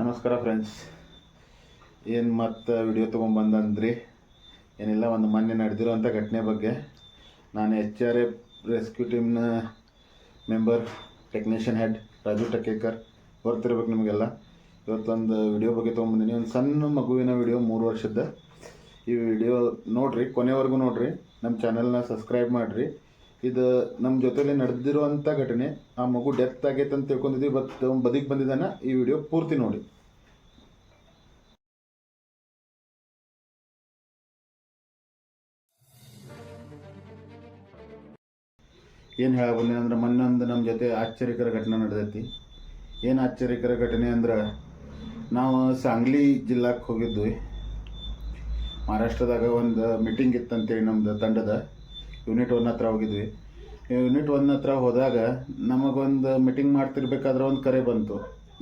ನಮಸ್ಕಾರ ಫ್ರೆಂಡ್ಸ್ ಏನು ಮತ್ತೆ ವಿಡಿಯೋ ತೊಗೊಂಬಂದಂದ್ರಿ? ಏನಿಲ್ಲ, ಒಂದು ಮೊನ್ನೆ ನಡೆದಿರೋಂಥ ಘಟನೆ ಬಗ್ಗೆ. ನಾನು H R A rescue ಟೀಮ್ನ member technician head Raju Takekar ಬರ್ತಿರ್ಬೇಕು ನಿಮಗೆಲ್ಲ. ಇವತ್ತೊಂದು ವಿಡಿಯೋ ಬಗ್ಗೆ ತೊಗೊಂಬಂದಿನಿ. ಒಂದು ಸಣ್ಣ ಮಗುವಿನ ವಿಡಿಯೋ ಮೂರು ವರ್ಷದ. ಈ ವಿಡಿಯೋ ನೋಡಿರಿ, ಕೊನೆವರೆಗೂ ನೋಡಿರಿ. ನಮ್ಮ ಚಾನಲ್ನ ಸಬ್ಸ್ಕ್ರೈಬ್ ಮಾಡಿರಿ. ಇದು ನಮ್ಮ ಜೊತೆಯಲ್ಲಿ ನಡೆದಿರುವಂಥ ಘಟನೆ, ಆ ಮಗು ಡೆತ್ ಆಗೈತೆ ಅಂತ ತಿಳ್ಕೊಂಡಿದ್ವಿ ಬಟ್ ಅವ್ನು ಬದಿಗೆ ಬಂದಿದ್ದಾನೆ, ಈ ವಿಡಿಯೋ ಪೂರ್ತಿ ನೋಡಿ. ಏನು ಹೇಳಬಲ್ಲೆ ಅಂದ್ರೆ ಮೊನ್ನೊಂದು ನಮ್ಮ ಜೊತೆ ಆಶ್ಚರ್ಯಕರ ಘಟನೆ ನಡೆದೈತಿ. ಏನು ಆಶ್ಚರ್ಯಕರ ಘಟನೆ ಅಂದ್ರೆ, ನಾವು ಸಾಂಗ್ಲಿ ಜಿಲ್ಲಾಕ್ಕೆ ಹೋಗಿದ್ವಿ. ಮಹಾರಾಷ್ಟ್ರದಾಗ ಒಂದು ಮೀಟಿಂಗ್ ಇತ್ತಂತೇಳಿ ನಮ್ಮದು ತಂಡದ. ಯೂನಿಟ್ ಒನ್ ಹತ್ರ ಹೋಗಿದ್ವಿ. ಯೂನಿಟ್ ಒನ್ ಹತ್ರ ಹೋದಾಗ ನಮಗೊಂದು ಮೀಟಿಂಗ್ ಮಾಡ್ತಿರ್ಬೇಕಾದ್ರೆ ಒಂದು ಕರೆ ಬಂತು.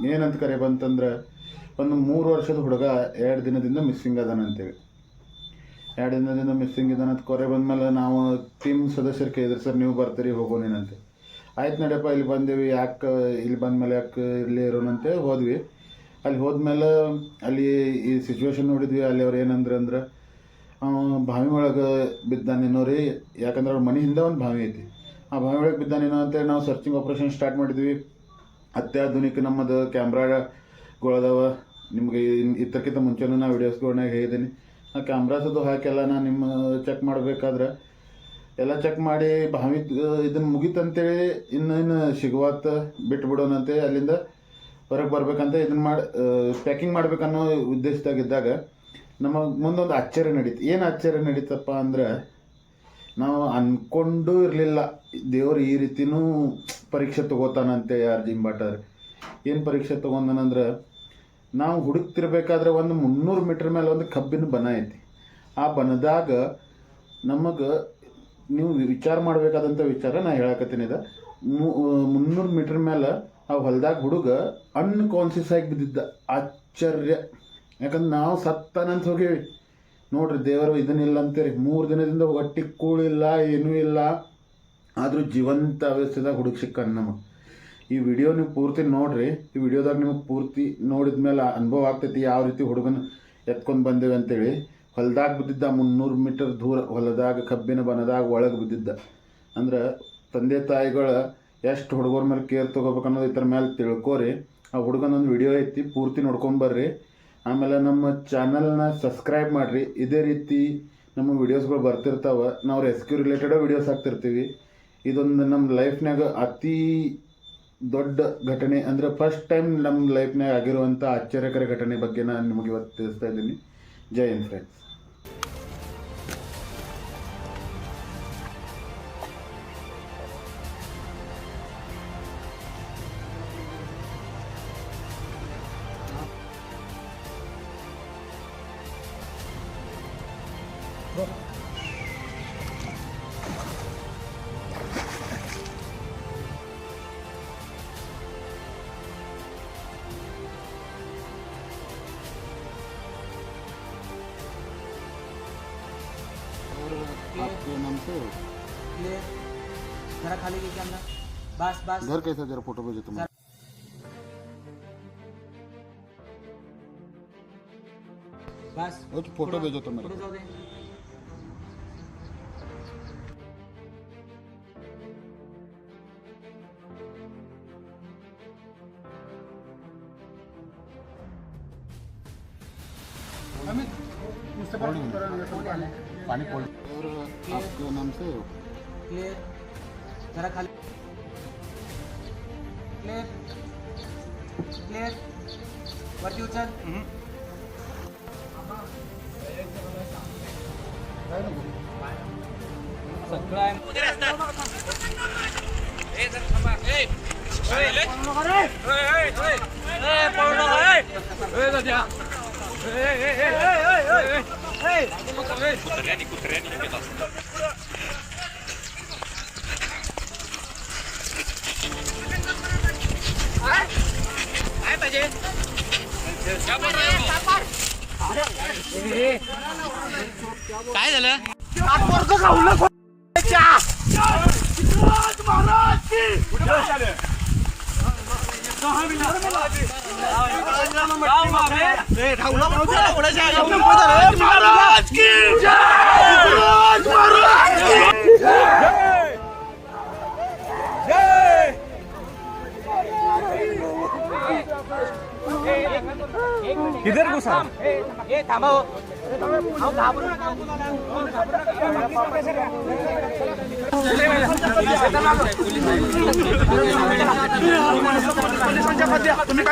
ಏನಂತ ಕರೆ ಬಂತಂದ್ರೆ, ಒಂದು ಮೂರು ವರ್ಷದ ಹುಡುಗ ಎರಡು ದಿನದಿಂದ ಮಿಸ್ಸಿಂಗ್ ಅದಾನಂತೇವೆ ಎರಡು ದಿನದಿಂದ ಮಿಸ್ಸಿಂಗ್ ಇದ್ದಾನೆ ಅಂತ ಕೊರೆ ಬಂದಮೇಲೆ ನಾವು ಟೀಮ್ ಸದಸ್ಯರು ಕೇಳಿದ್ರೆ ಸರ್, ನೀವು ಬರ್ತೀರಿ ಹೋಗೋನೇನಂತೆ ಆಯ್ತು ನಡೆಯಪ್ಪ, ಇಲ್ಲಿ ಬಂದೇವಿ, ಯಾಕೆ, ಇಲ್ಲಿ ಬಂದಮೇಲೆ ಯಾಕೆ ಇಲ್ಲಿ ಇರೋನಂತೆ ಹೋದ್ವಿ. ಅಲ್ಲಿ ಹೋದ್ಮೇಲೆ ಅಲ್ಲಿ ಈ ಸಿಚುವೇಶನ್ ನೋಡಿದ್ವಿ. ಅಲ್ಲಿ ಅವ್ರು ಏನಂದ್ರೆ ಅಂದ್ರೆ ಬಾವಿ ಒಳಗೆ ಬಿದ್ದಾನೇನೋ ರೀ ಯಾಕಂದ್ರೆ ಅವ್ರ ಮನೆ ಹಿಂದೆ ಒಂದು ಬಾವಿ ಐತಿ. ಆ ಬಾವಿ ಒಳಗೆ ಬಿದ್ದಾನೇನೋ ಅಂತೇಳಿ ನಾವು ಸರ್ಚಿಂಗ್ ಆಪ್ರೇಷನ್ ಸ್ಟಾರ್ಟ್ ಮಾಡಿದ್ವಿ. ಅತ್ಯಾಧುನಿಕ ನಮ್ಮದು ಕ್ಯಾಮ್ರಾಗಳದಾವ ನಿಮಗೆ ಇತ್ತಕ್ಕಿಂತ ಮುಂಚೆನೂ ನಾ ವೀಡಿಯೋಸ್ಗಳನ್ನಾಗ ಹೇಳಿದ್ದೀನಿ ಆ ಕ್ಯಾಮ್ರಾಸ್ ಅದು ಹಾಕೆಲ್ಲ ನಾನು ನಿಮ್ಮ ಚೆಕ್ ಮಾಡಬೇಕಾದ್ರೆ ಎಲ್ಲ ಚೆಕ್ ಮಾಡಿ ಬಾವಿ ಇದನ್ನು ಮುಗೀತಂತೇಳಿ ಇನ್ನೇನು ಸಿಗುವತ್ತ ಸಿಗುವಾತ ಬಿಟ್ಬಿಡೋಣಂತೆ ಅಲ್ಲಿಂದ ಹೊರಗೆ ಬರ್ಬೇಕಂತ ಇದನ್ನು ಮಾಡಿ ಪ್ಯಾಕಿಂಗ್ ಮಾಡ್ಬೇಕನ್ನೋ ಉದ್ದೇಶದಾಗಿದ್ದಾಗ ನಮಗೆ ಮುಂದೊಂದು ಆಶ್ಚರ್ಯ ನಡೀತು, ಏನು ಆಶ್ಚರ್ಯ ನಡೀತಪ್ಪ ಅಂದ್ರೆ, ನಾವು ಅಂದ್ಕೊಂಡು ಇರಲಿಲ್ಲ. ದೇವ್ರು ಈ ರೀತಿನೂ ಪರೀಕ್ಷೆ ತಗೋತಾನಂತೆ ಯಾರು ಜಿಂಬಾಟರ್. ಏನು ಪರೀಕ್ಷೆ ತೊಗೊಂಡನಂದ್ರೆ, ನಾವು ಹುಡುಕ್ತಿರ್ಬೇಕಾದ್ರೆ ಒಂದು ಮುನ್ನೂರು ಮೀಟ್ರ್ ಮೇಲೆ ಒಂದು ಕಬ್ಬಿನ ಬನ ಐತಿ. ಆ ಬನದಾಗ ನಮಗೆ ನೀವು ವಿಚಾರ ಮಾಡಬೇಕಾದಂಥ ವಿಚಾರ ನಾ ಹೇಳಕತ್ತೀನಿ ಇದು. ಮುನ್ನೂರು ಮೀಟ್ರ್ ಮೇಲೆ ಆ ಹೊಲ್ದಾಗ ಹುಡುಗ ಅನ್ಕಾನ್ಸಿಯಸ್ ಆಗಿ ಬಿದ್ದಿದ್ದ. ಆಶ್ಚರ್ಯ. ಯಾಕಂದ್ರೆ ನಾವು ಸತ್ತನಂತ ಹೋಗಿವಿ ನೋಡ್ರಿ ದೇವರು ಇದನ್ನಿಲ್ಲ ಅಂತೀರಿ ಮೂರು ದಿನದಿಂದ ಹೊಟ್ಟಿ ಕೂಳಿಲ್ಲ, ಏನೂ ಇಲ್ಲ. ಆದರೂ ಜೀವಂತ ಅವಸ್ಥೆದಾಗ ಹುಡುಗ ಸಿಕ್ಕನ್ ನಮಗೆ. ಈ ವಿಡಿಯೋ ನೀವು ಪೂರ್ತಿ ನೋಡ್ರಿ, ಈ ವಿಡಿಯೋದಾಗ ನಿಮಗೆ ಪೂರ್ತಿ ನೋಡಿದ ಮೇಲೆ ಅನುಭವ ಆಗ್ತೈತಿ, ಯಾವ ರೀತಿ ಹುಡುಗನ ಎತ್ಕೊಂಡು ಬಂದೇವೆ ಅಂತೇಳಿ. ಹೊಲದಾಗ ಬಿದ್ದಿದ್ದ ಮುನ್ನೂರು ಮೀಟರ್ ದೂರ ಹೊಲದಾಗ, ಕಬ್ಬಿನ ಬನದಾಗ ಒಳಗೆ ಬಿದ್ದಿದ್ದ. ಅಂದ್ರೆ ತಂದೆ ತಾಯಿಗಳ ಎಷ್ಟು ಹುಡುಗರ ಮೇಲೆ ಕೇರ್ ತೊಗೋಬೇಕು ಅನ್ನೋದು ಇದ್ರ ಮೇಲೆ ತಿಳ್ಕೊರಿ. ಆ ಹುಡುಗನೊಂದು ವಿಡಿಯೋ ಐತಿ, ಪೂರ್ತಿ ನೋಡ್ಕೊಂಬರ್ರಿ ಆಮೇಲೆ ನಮ್ಮ ಚಾನಲ್ನ ಸಬ್ಸ್ಕ್ರೈಬ್ ಮಾಡಿರಿ. ಇದೇ ರೀತಿ ನಮ್ಮ ವೀಡಿಯೋಸ್ಗಳು ಬರ್ತಿರ್ತಾವೆ. ನಾವು ರೆಸ್ಕ್ಯೂ ರಿಲೇಟೆಡ್ ವಿಡಿಯೋಸ್ ಹಾಕ್ತಿರ್ತೀವಿ. ಇದೊಂದು ನಮ್ಮ ಲೈಫ್ನಾಗ ಅತಿ ದೊಡ್ಡ ಘಟನೆ ಅಂದರೆ ಫಸ್ಟ್ ಟೈಮ್ ನಮ್ಮ ಲೈಫ್ನಾಗ ಆಗಿರುವಂಥ ಆಶ್ಚರ್ಯಕರ ಘಟನೆ ಬಗ್ಗೆ ನಾನು ನಿಮಗೆ ಇವತ್ತು ತಿಳಿಸ್ತಾ ಇದ್ದೀನಿ. ಜೈ ಹಿಂದ್ ಫ್ರೆಂಡ್ಸ್ आपके नाम से क्लियर जरा खाली कीजिए अंदर? बस बस। घर कैसा जरा फ़ोटो भेजो तुम बस। फ़ोटो भेजो तो मेरे फोटो पानी खोल और आपके नाम से क्लियर जरा खाली क्लियर क्लियर वरती उचल सगळं आहे काय झालं किधर घुसा ए थांबा हो अहो, घाबरू नका, पोलिसांच्या मध्ये तुम्ही